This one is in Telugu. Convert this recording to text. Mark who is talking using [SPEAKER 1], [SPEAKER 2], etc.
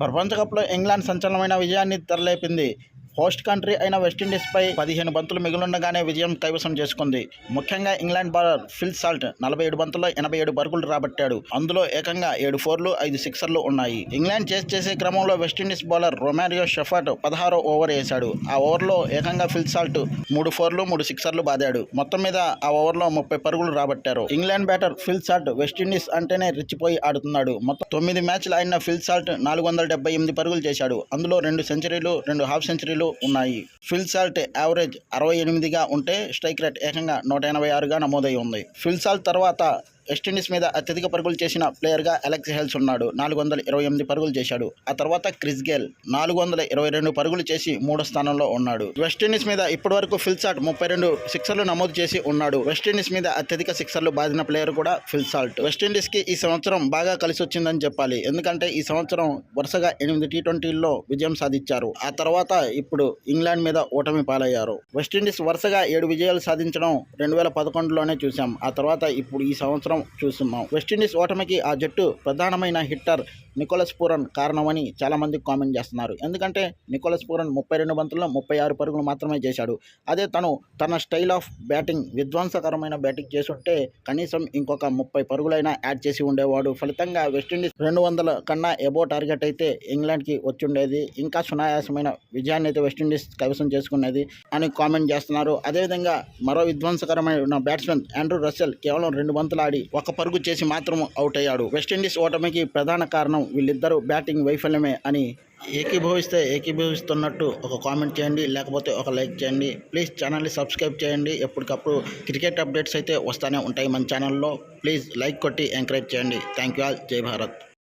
[SPEAKER 1] ప్రపంచ కప్లో ఇంగ్లాండ్ సంచలనమైన విజయాన్ని తెరలేపింది. హోస్ట్ కంట్రీ అయిన వెస్టిండీస్పై పదిహేను బంతులు మిగిలిండగానే విజయం కైవసం చేసుకుంది. ముఖ్యంగా ఇంగ్లాండ్ బౌలర్ ఫిల్ సాల్ట్ నలభై ఏడు బంతుల్లో ఎనభై ఏడు పరుగులు రాబట్టాడు. అందులో ఏకంగా ఏడు ఫోర్లు ఐదు సిక్సర్లు ఉన్నాయి. ఇంగ్లాండ్ చేసి చేసే క్రమంలో వెస్టిండీస్ బౌలర్ రొమారియో షెఫర్ట్ పదహారో ఓవర్ వేశాడు. ఆ ఓవర్లో ఏకంగా ఫిల్ సాల్ట్ మూడు ఫోర్లు మూడు సిక్సర్లు బాదాడు. మొత్తం మీద ఆ ఓవర్లో ముప్పై పరుగులు రాబట్టారు. England batter Phil Salt West Indies అంటేనే రెచ్చిపోయి ఆడుతున్నాడు. మొత్తం తొమ్మిది మ్యాచ్లు ఆడిన ఫిల్ సాల్ట్ నాలుగు వందల డెబ్బై ఎనిమిది పరుగులు చేశాడు. అందులో రెండు సెంచరీలు రెండు హాఫ్ సెంచరీలు ఉన్నాయి. ఫిల్సాల్ట్ యావరేజ్ అరవై ఎనిమిదిగా ఉంటే స్ట్రైక్ రేట్ ఏకంగా నూట ఎనభై ఆరుగా నమోదై ఉంది. ఫిల్సాల్ట్ తర్వాత వెస్టిండీస్ మీద అత్యధిక పరుగులు చేసిన ప్లేయర్గా అలెక్స్ హెల్స్ ఉన్నాడు. నాలుగు వందల ఇరవై ఎనిమిది పరుగులు చేశాడు. ఆ తర్వాత క్రిస్ గేల్ నాలుగు వందల ఇరవై రెండు పరుగులు చేసి మూడో స్థానంలో ఉన్నాడు. వెస్టిండీస్ మీద ఇప్పటివరకు వరకు ఫిల్సాల్ట్ ముప్పై రెండు సిక్సర్లు నమోదు చేసి ఉన్నాడు. వెస్టిండీస్ మీద అత్యధిక సిక్సర్లు బాధిన ప్లేయర్ కూడా ఫిల్సాల్ట్ వెస్టిండీస్ వెస్టిండీస్కి ఈ సంవత్సరం బాగా కలిసి వచ్చిందని చెప్పాలి. ఎందుకంటే ఈ సంవత్సరం వరుసగా ఎనిమిది టీ ట్వంటీల్లో విజయం సాధించారు. ఆ తర్వాత ఇప్పుడు ఇంగ్లాండ్ మీద ఓటమి పాలయ్యారు. వెస్టిండీస్ వరుసగా ఏడు విజయాలు సాధించడం రెండు వేల పదకొండులోనే చూసాం ఆ తర్వాత ఇప్పుడు ఈ సంవత్సరం చూస్తున్నాం. వెస్టిండీస్ ఓటమికి ఆ జట్టు ప్రధానమైన హిట్టర్ నికోలస్ పూరన్ కారణమని చాలామంది కామెంట్ చేస్తున్నారు. ఎందుకంటే నికోలస్ పూరన్ ముప్పై రెండు బంతుల్లో ముప్పై ఆరు పరుగులు మాత్రమే చేశాడు. అదే తను తన స్టైల్ ఆఫ్ బ్యాటింగ్ విధ్వంసకరమైన బ్యాటింగ్ చేసుంటే కనీసం ఇంకొక ముప్పై పరుగులైనా యాడ్ చేసి ఉండేవాడు. ఫలితంగా వెస్టిండీస్ రెండు వందల కన్నా ఎబో టార్గెట్ అయితే ఇంగ్లాండ్కి వచ్చుండేది. ఇంకా సునాయాసమైన విజయాన్ని అయితే వెస్టిండీస్ కైవసం చేసుకునేది అని కామెంట్ చేస్తున్నారు. అదేవిధంగా మరో విధ్వంసకరమైన బ్యాట్స్మెన్ ఆండ్రూ రస్సెల్ కేవలం రెండు బంతులు ఆడి ఒక పరుగు చేసి మాత్రం అవుట్ అయ్యాడు వెస్టిండీస్ ఓటమికి ప్రధాన కారణం వీళ్ళిద్దరూ బ్యాటింగ్ వైఫల్యమే అని ఏకీభవిస్తే ఏకీభవిస్తున్నట్టు ఒక కామెంట్ చేయండి లేకపోతే ఒక లైక్ చేయండి. ప్లీజ్ ఛానల్ని సబ్స్క్రైబ్ చేయండి. ఎప్పటికప్పుడు క్రికెట్ అప్డేట్స్ అయితే వస్తూనే ఉంటాయి మన ఛానల్లో. ప్లీజ్ లైక్ కొట్టి ఎంకరేజ్ చేయండి. Thank you all. Jai Bharat.